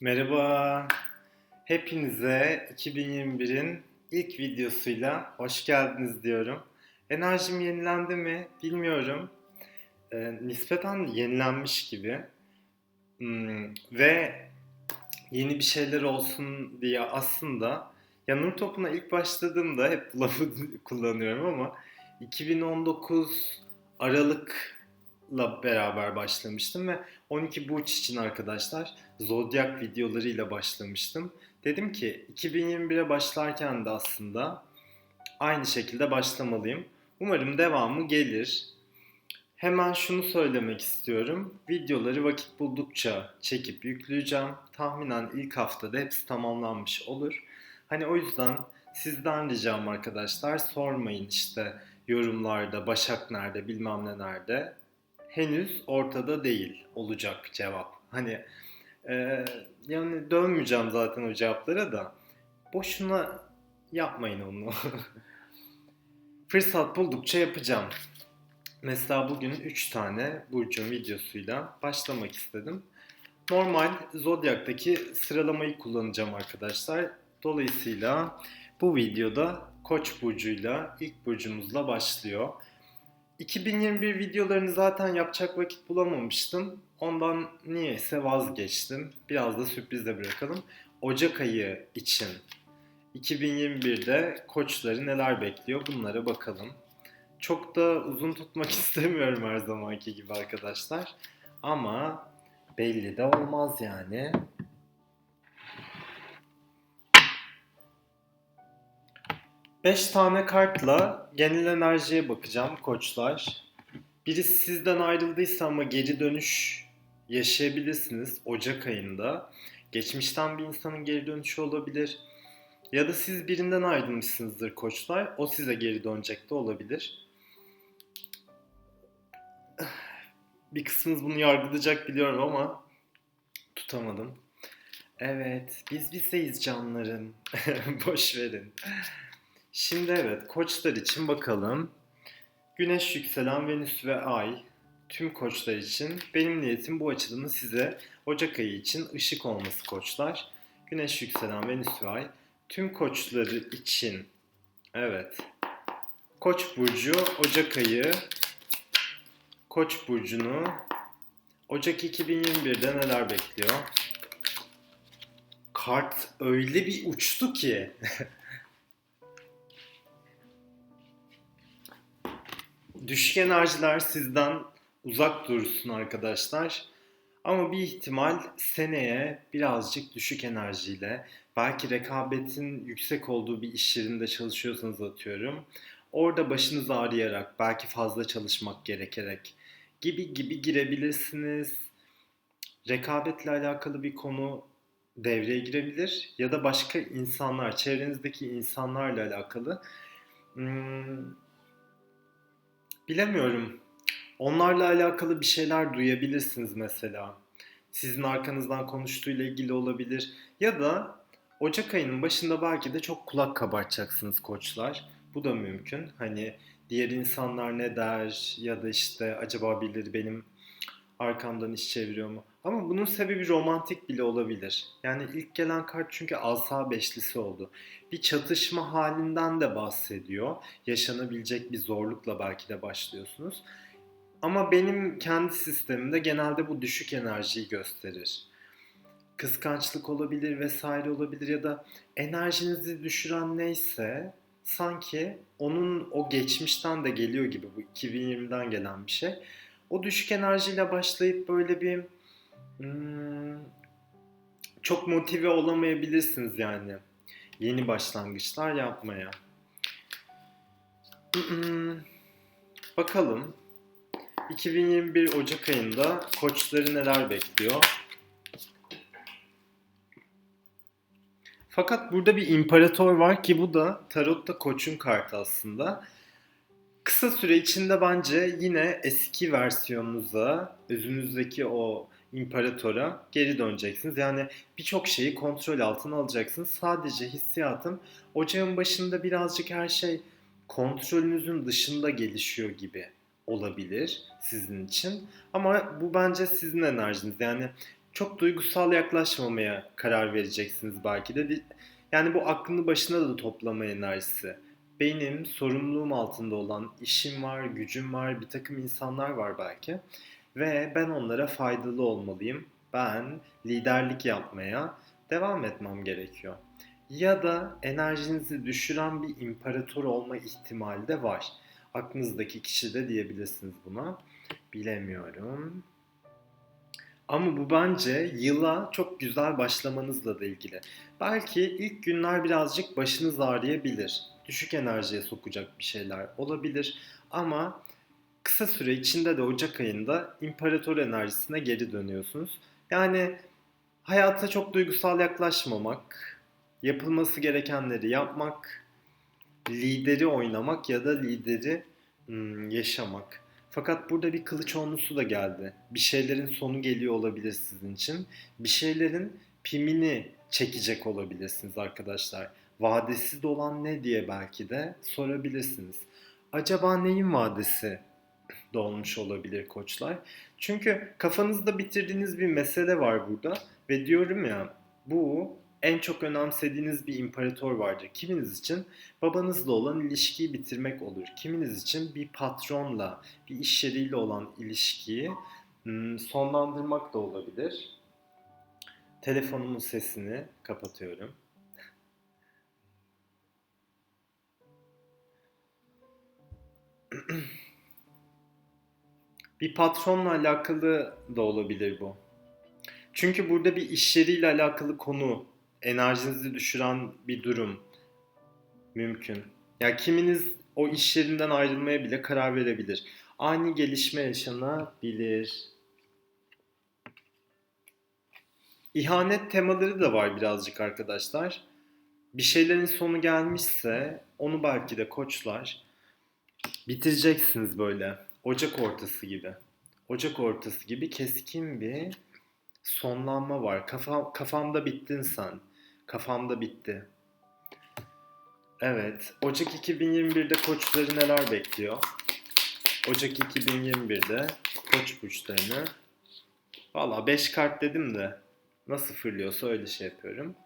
Merhaba. Hepinize 2021'in ilk videosuyla hoş geldiniz diyorum. Enerjim yenilendi mi bilmiyorum. Ee, nispeten yenilenmiş gibi. Hmm, ve yeni bir şeyler olsun diye aslında yanım topuna ilk başladığımda hep bu lafı kullanıyorum ama 2019 Aralık'la beraber başlamıştım ve 12 burç için arkadaşlar zodyak videolarıyla başlamıştım. Dedim ki 2021'e başlarken de aslında aynı şekilde başlamalıyım. Umarım devamı gelir. Hemen şunu söylemek istiyorum. Videoları vakit buldukça çekip yükleyeceğim. Tahminen ilk haftada hepsi tamamlanmış olur. Hani o yüzden sizden ricam arkadaşlar sormayın işte yorumlarda Başak nerede bilmem ne nerede. Henüz ortada değil olacak cevap. Hani ee, yani dönmeyeceğim zaten o cevaplara da. Boşuna yapmayın onu. Fırsat buldukça yapacağım. Mesela bugün 3 tane Burcu'nun videosuyla başlamak istedim. Normal Zodyak'taki sıralamayı kullanacağım arkadaşlar. Dolayısıyla bu videoda Koç burcuyla ilk burcumuzla başlıyor. 2021 videolarını zaten yapacak vakit bulamamıştım. Ondan niyeyse vazgeçtim. Biraz da sürprizle bırakalım. Ocak ayı için 2021'de koçları neler bekliyor bunlara bakalım. Çok da uzun tutmak istemiyorum her zamanki gibi arkadaşlar. Ama belli de olmaz yani. 5 tane kartla genel enerjiye bakacağım koçlar. Birisi sizden ayrıldıysa ama geri dönüş yaşayabilirsiniz Ocak ayında. Geçmişten bir insanın geri dönüşü olabilir. Ya da siz birinden ayrılmışsınızdır koçlar. O size geri dönecek de olabilir. Bir kısmınız bunu yargılayacak biliyorum ama tutamadım. Evet, biz bizdeyiz canlarım. Boş verin. Şimdi evet koçlar için bakalım. Güneş, yükselen, Venüs ve Ay tüm koçlar için benim niyetim bu açılımı size Ocak ayı için ışık olması koçlar. Güneş, yükselen, Venüs ve Ay tüm koçları için evet Koç burcu Ocak ayı Koç burcunu Ocak 2021'de neler bekliyor? Kart öyle bir uçtu ki düşük enerjiler sizden uzak dursun arkadaşlar. Ama bir ihtimal seneye birazcık düşük enerjiyle belki rekabetin yüksek olduğu bir iş yerinde çalışıyorsanız atıyorum. Orada başınız ağrıyarak belki fazla çalışmak gerekerek gibi gibi girebilirsiniz. Rekabetle alakalı bir konu devreye girebilir ya da başka insanlar, çevrenizdeki insanlarla alakalı hmm, Bilemiyorum. Onlarla alakalı bir şeyler duyabilirsiniz mesela. Sizin arkanızdan konuştuğuyla ilgili olabilir. Ya da Ocak ayının başında belki de çok kulak kabartacaksınız koçlar. Bu da mümkün. Hani diğer insanlar ne der ya da işte acaba birileri benim arkamdan iş çeviriyor mu? Ama bunun sebebi romantik bile olabilir. Yani ilk gelen kart çünkü asa beşlisi oldu. Bir çatışma halinden de bahsediyor. Yaşanabilecek bir zorlukla belki de başlıyorsunuz. Ama benim kendi sistemimde genelde bu düşük enerjiyi gösterir. Kıskançlık olabilir vesaire olabilir ya da enerjinizi düşüren neyse sanki onun o geçmişten de geliyor gibi bu 2020'den gelen bir şey. O düşük enerjiyle başlayıp böyle bir Hmm, çok motive olamayabilirsiniz yani yeni başlangıçlar yapmaya. Hmm, bakalım 2021 Ocak ayında koçları neler bekliyor? Fakat burada bir imparator var ki bu da tarotta koçun kartı aslında. Kısa süre içinde bence yine eski versiyonunuza, özünüzdeki o imparatora geri döneceksiniz. Yani birçok şeyi kontrol altına alacaksınız. Sadece hissiyatım ocağın başında birazcık her şey kontrolünüzün dışında gelişiyor gibi olabilir sizin için. Ama bu bence sizin enerjiniz. Yani çok duygusal yaklaşmamaya karar vereceksiniz belki de. Yani bu aklını başına da toplama enerjisi. Benim sorumluluğum altında olan işim var, gücüm var, bir takım insanlar var belki. Ve ben onlara faydalı olmalıyım. Ben liderlik yapmaya devam etmem gerekiyor. Ya da enerjinizi düşüren bir imparator olma ihtimali de var. Aklınızdaki kişi de diyebilirsiniz buna. Bilemiyorum. Ama bu bence yıla çok güzel başlamanızla da ilgili. Belki ilk günler birazcık başınız ağrıyabilir. Düşük enerjiye sokacak bir şeyler olabilir. Ama kısa süre içinde de Ocak ayında imparator enerjisine geri dönüyorsunuz. Yani hayata çok duygusal yaklaşmamak, yapılması gerekenleri yapmak, lideri oynamak ya da lideri hmm, yaşamak. Fakat burada bir kılıç onlusu da geldi. Bir şeylerin sonu geliyor olabilir sizin için. Bir şeylerin pimini çekecek olabilirsiniz arkadaşlar. Vadesi de olan ne diye belki de sorabilirsiniz. Acaba neyin vadesi dolmuş olabilir koçlar? Çünkü kafanızda bitirdiğiniz bir mesele var burada ve diyorum ya bu en çok önemsediğiniz bir imparator vardır. Kiminiz için babanızla olan ilişkiyi bitirmek olur. Kiminiz için bir patronla, bir iş yeriyle olan ilişkiyi hmm, sonlandırmak da olabilir. Telefonumun sesini kapatıyorum. Bir patronla alakalı da olabilir bu. Çünkü burada bir iş yeriyle alakalı konu enerjinizi düşüren bir durum mümkün. Ya yani kiminiz o iş yerinden ayrılmaya bile karar verebilir. Ani gelişme yaşanabilir. İhanet temaları da var birazcık arkadaşlar. Bir şeylerin sonu gelmişse onu belki de koçlar bitireceksiniz böyle. Ocak ortası gibi. Ocak ortası gibi keskin bir sonlanma var. Kafam, kafamda bittin sen. Kafamda bitti. Evet. Ocak 2021'de koçları neler bekliyor? Ocak 2021'de koç burçlarını Valla 5 kart dedim de nasıl fırlıyorsa öyle şey yapıyorum.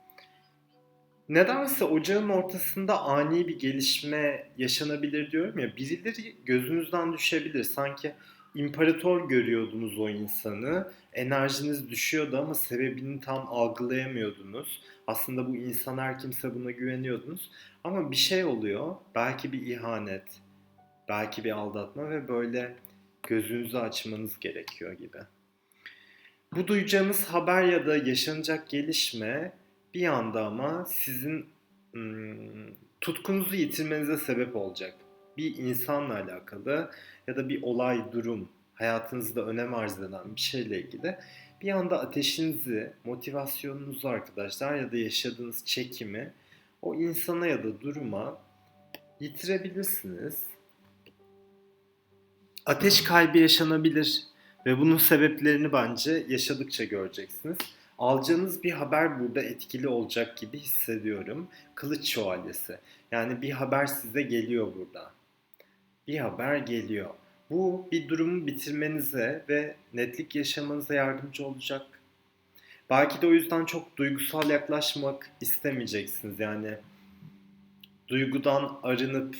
Nedense ocağın ortasında ani bir gelişme yaşanabilir diyorum ya. Birileri gözünüzden düşebilir. Sanki imparator görüyordunuz o insanı. Enerjiniz düşüyordu ama sebebini tam algılayamıyordunuz. Aslında bu insan her kimse buna güveniyordunuz. Ama bir şey oluyor. Belki bir ihanet, belki bir aldatma ve böyle gözünüzü açmanız gerekiyor gibi. Bu duyacağınız haber ya da yaşanacak gelişme bir anda ama sizin tutkunuzu yitirmenize sebep olacak. Bir insanla alakalı ya da bir olay, durum, hayatınızda önem arz eden bir şeyle ilgili bir anda ateşinizi, motivasyonunuzu arkadaşlar ya da yaşadığınız çekimi o insana ya da duruma yitirebilirsiniz. Ateş kaybı yaşanabilir ve bunun sebeplerini bence yaşadıkça göreceksiniz. Alacağınız bir haber burada etkili olacak gibi hissediyorum. Kılıç şövalyesi. Yani bir haber size geliyor burada. Bir haber geliyor. Bu bir durumu bitirmenize ve netlik yaşamanıza yardımcı olacak. Belki de o yüzden çok duygusal yaklaşmak istemeyeceksiniz. Yani duygudan arınıp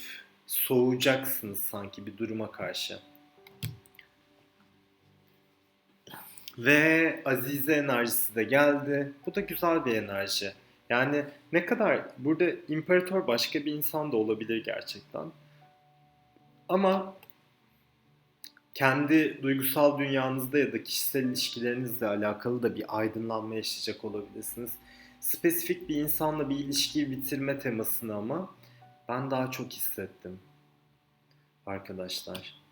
soğuyacaksınız sanki bir duruma karşı. Ve Azize enerjisi de geldi. Bu da güzel bir enerji. Yani ne kadar burada imparator başka bir insan da olabilir gerçekten. Ama kendi duygusal dünyanızda ya da kişisel ilişkilerinizle alakalı da bir aydınlanma yaşayacak olabilirsiniz. Spesifik bir insanla bir ilişkiyi bitirme temasını ama ben daha çok hissettim arkadaşlar.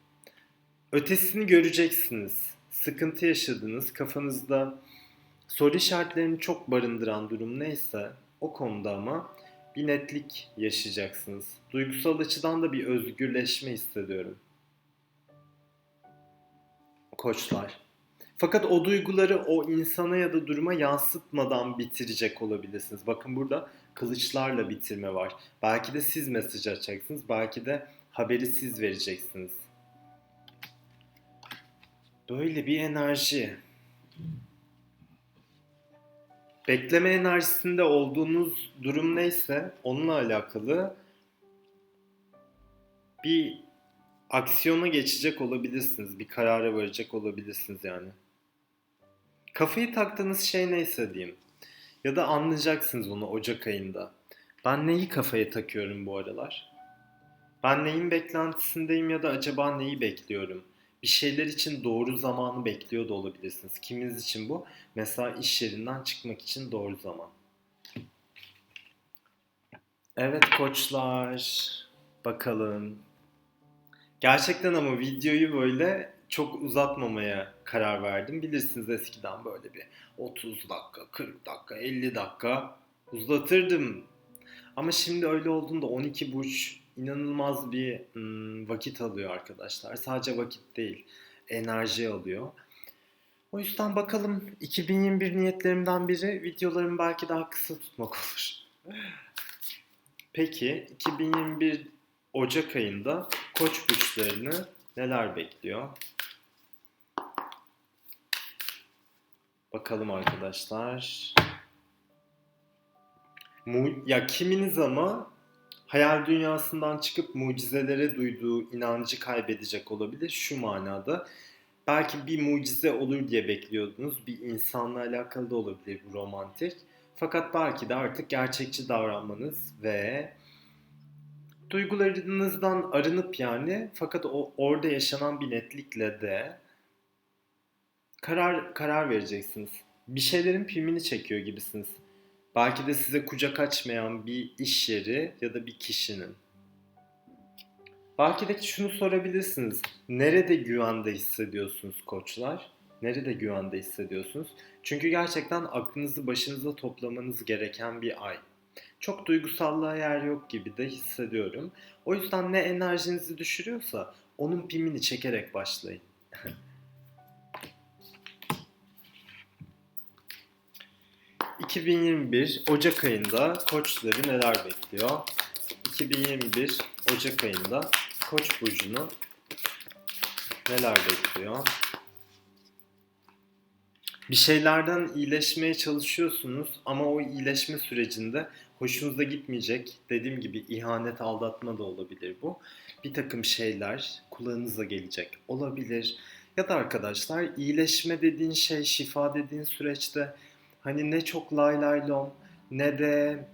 Ötesini göreceksiniz. Sıkıntı yaşadınız, kafanızda soru işaretlerini çok barındıran durum neyse o konuda ama bir netlik yaşayacaksınız. Duygusal açıdan da bir özgürleşme hissediyorum koçlar. Fakat o duyguları o insana ya da duruma yansıtmadan bitirecek olabilirsiniz. Bakın burada kılıçlarla bitirme var. Belki de siz mesaj açacaksınız. Belki de haberi siz vereceksiniz. Böyle bir enerji. bekleme enerjisinde olduğunuz durum neyse onunla alakalı bir aksiyona geçecek olabilirsiniz. Bir karara varacak olabilirsiniz yani. Kafayı taktığınız şey neyse diyeyim. Ya da anlayacaksınız onu Ocak ayında. Ben neyi kafaya takıyorum bu aralar? Ben neyin beklentisindeyim ya da acaba neyi bekliyorum? Bir şeyler için doğru zamanı bekliyor da olabilirsiniz. Kiminiz için bu? Mesela iş yerinden çıkmak için doğru zaman. Evet koçlar. Bakalım. Gerçekten ama videoyu böyle çok uzatmamaya karar verdim. Bilirsiniz eskiden böyle bir 30 dakika, 40 dakika, 50 dakika uzatırdım. Ama şimdi öyle olduğunda 12 burç inanılmaz bir vakit alıyor arkadaşlar. Sadece vakit değil, enerji alıyor. O yüzden bakalım 2021 niyetlerimden biri videolarımı belki daha kısa tutmak olur. Peki 2021 Ocak ayında Koç burçlarını neler bekliyor? Bakalım arkadaşlar. Mu ya kiminiz ama hayal dünyasından çıkıp mucizelere duyduğu inancı kaybedecek olabilir şu manada. Belki bir mucize olur diye bekliyordunuz. Bir insanla alakalı da olabilir bu romantik. Fakat belki de artık gerçekçi davranmanız ve duygularınızdan arınıp yani fakat o orada yaşanan bir netlikle de karar karar vereceksiniz. Bir şeylerin filmini çekiyor gibisiniz. Belki de size kucak açmayan bir iş yeri ya da bir kişinin. Belki de şunu sorabilirsiniz. Nerede güvende hissediyorsunuz koçlar? Nerede güvende hissediyorsunuz? Çünkü gerçekten aklınızı başınıza toplamanız gereken bir ay. Çok duygusallığa yer yok gibi de hissediyorum. O yüzden ne enerjinizi düşürüyorsa onun pimini çekerek başlayın. 2021 Ocak ayında koçları neler bekliyor? 2021 Ocak ayında Koç burcunu neler bekliyor? Bir şeylerden iyileşmeye çalışıyorsunuz ama o iyileşme sürecinde hoşunuza gitmeyecek. Dediğim gibi ihanet, aldatma da olabilir bu. Bir takım şeyler kulağınıza gelecek olabilir. Ya da arkadaşlar iyileşme dediğin şey, şifa dediğin süreçte hani ne çok lay lay lom ne de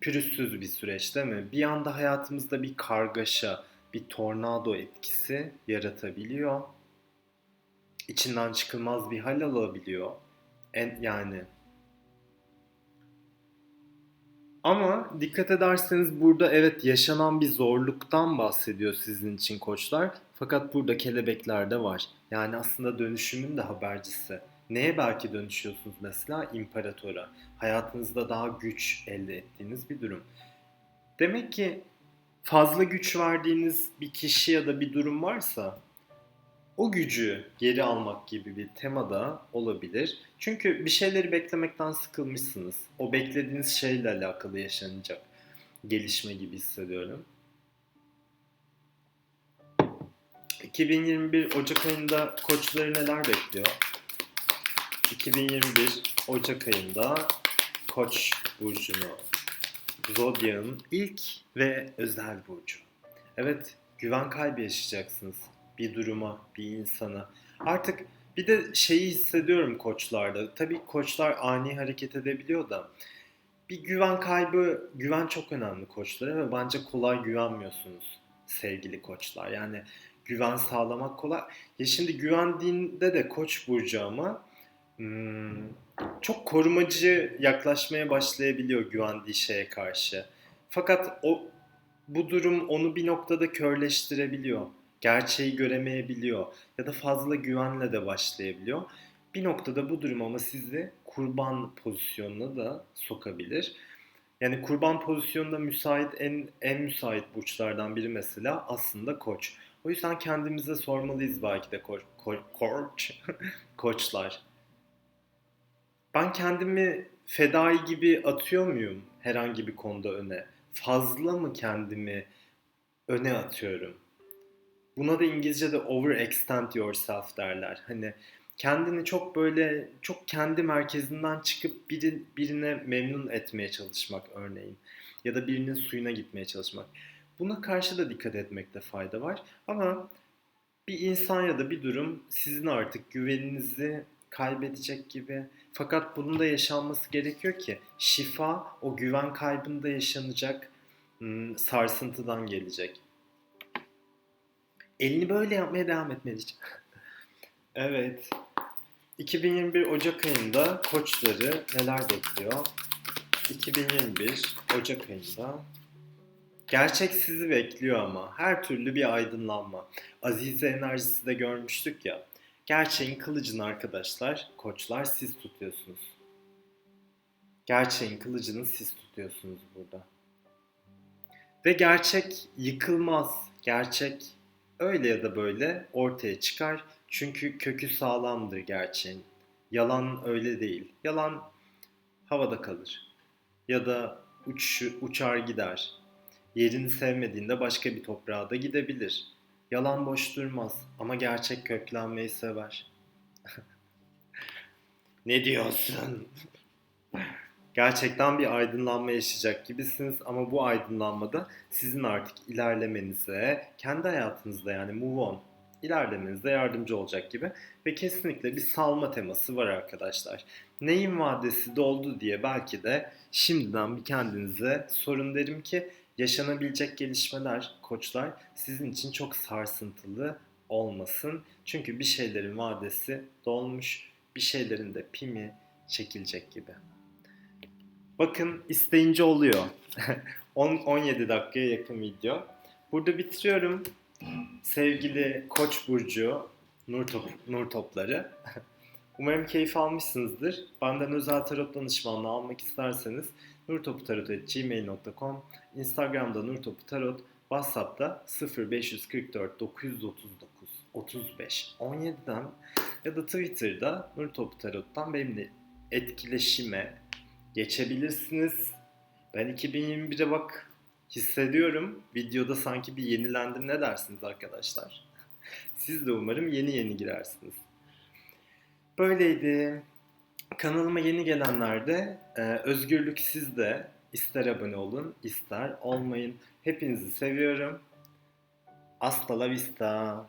pürüzsüz bir süreç değil mi? Bir anda hayatımızda bir kargaşa, bir tornado etkisi yaratabiliyor. İçinden çıkılmaz bir hal alabiliyor. En, yani ama dikkat ederseniz burada evet yaşanan bir zorluktan bahsediyor sizin için koçlar. Fakat burada kelebekler de var. Yani aslında dönüşümün de habercisi. Neye belki dönüşüyorsunuz mesela? İmparatora. Hayatınızda daha güç elde ettiğiniz bir durum. Demek ki fazla güç verdiğiniz bir kişi ya da bir durum varsa o gücü geri almak gibi bir temada olabilir. Çünkü bir şeyleri beklemekten sıkılmışsınız. O beklediğiniz şeyle alakalı yaşanacak gelişme gibi hissediyorum. 2021 Ocak ayında koçları neler bekliyor? 2021 Ocak ayında Koç burcunu Zodya'nın ilk ve özel burcu. Evet, güven kaybı yaşayacaksınız bir duruma, bir insana. Artık bir de şeyi hissediyorum koçlarda. Tabii koçlar ani hareket edebiliyor da bir güven kaybı, güven çok önemli koçlara ve bence kolay güvenmiyorsunuz sevgili koçlar. Yani güven sağlamak kolay. Ya şimdi güvendiğinde de koç burcu ama çok korumacı yaklaşmaya başlayabiliyor güvendiği şeye karşı. Fakat o bu durum onu bir noktada körleştirebiliyor. Gerçeği göremeyebiliyor ya da fazla güvenle de başlayabiliyor. Bir noktada bu durum ama sizi kurban pozisyonuna da sokabilir. Yani kurban pozisyonunda müsait en en müsait burçlardan biri mesela aslında koç. O yüzden kendimize sormalıyız belki de ko- ko- koç koçlar. Ben kendimi fedai gibi atıyor muyum herhangi bir konuda öne? Fazla mı kendimi öne atıyorum? Buna da İngilizce'de overextend yourself derler. Hani kendini çok böyle çok kendi merkezinden çıkıp biri, birine memnun etmeye çalışmak örneğin ya da birinin suyuna gitmeye çalışmak. Buna karşı da dikkat etmekte fayda var. Ama bir insan ya da bir durum sizin artık güveninizi kaybedecek gibi. Fakat bunun da yaşanması gerekiyor ki şifa o güven kaybında yaşanacak hmm, sarsıntıdan gelecek. Elini böyle yapmaya devam etmelisin. evet. 2021 Ocak ayında koçları neler bekliyor? 2021 Ocak ayında gerçek sizi bekliyor ama her türlü bir aydınlanma. Azize enerjisi de görmüştük ya. Gerçeğin kılıcını arkadaşlar, koçlar siz tutuyorsunuz. Gerçeğin kılıcını siz tutuyorsunuz burada. Ve gerçek yıkılmaz. Gerçek öyle ya da böyle ortaya çıkar. Çünkü kökü sağlamdır gerçeğin. Yalan öyle değil. Yalan havada kalır. Ya da uç, uçar gider. Yerini sevmediğinde başka bir toprağa da gidebilir. Yalan boş durmaz ama gerçek köklenmeyi sever. ne diyorsun? Gerçekten bir aydınlanma yaşayacak gibisiniz ama bu aydınlanmada sizin artık ilerlemenize, kendi hayatınızda yani move on, ilerlemenize yardımcı olacak gibi ve kesinlikle bir salma teması var arkadaşlar. Neyin vadesi doldu diye belki de şimdiden bir kendinize sorun derim ki yaşanabilecek gelişmeler, koçlar sizin için çok sarsıntılı olmasın. Çünkü bir şeylerin vadesi dolmuş, bir şeylerin de pimi çekilecek gibi. Bakın isteyince oluyor. 10 17 dakikaya yakın video. Burada bitiriyorum. Sevgili Koç burcu Nur top Nur topları. Umarım keyif almışsınızdır. Benden özel tarot danışmanlığı almak isterseniz nurtoputarot.gmail.com Instagram'da Nurtopu Tarot, WhatsApp'ta 0544 939 35 17'den ya da Twitter'da Nurtopu Tarot'tan benimle etkileşime geçebilirsiniz. Ben 2021'e bak hissediyorum. Videoda sanki bir yenilendim ne dersiniz arkadaşlar? Siz de umarım yeni yeni girersiniz. Böyleydi. Kanalıma yeni gelenler de e, özgürlük sizde. İster abone olun, ister olmayın. Hepinizi seviyorum. Hasta la vista.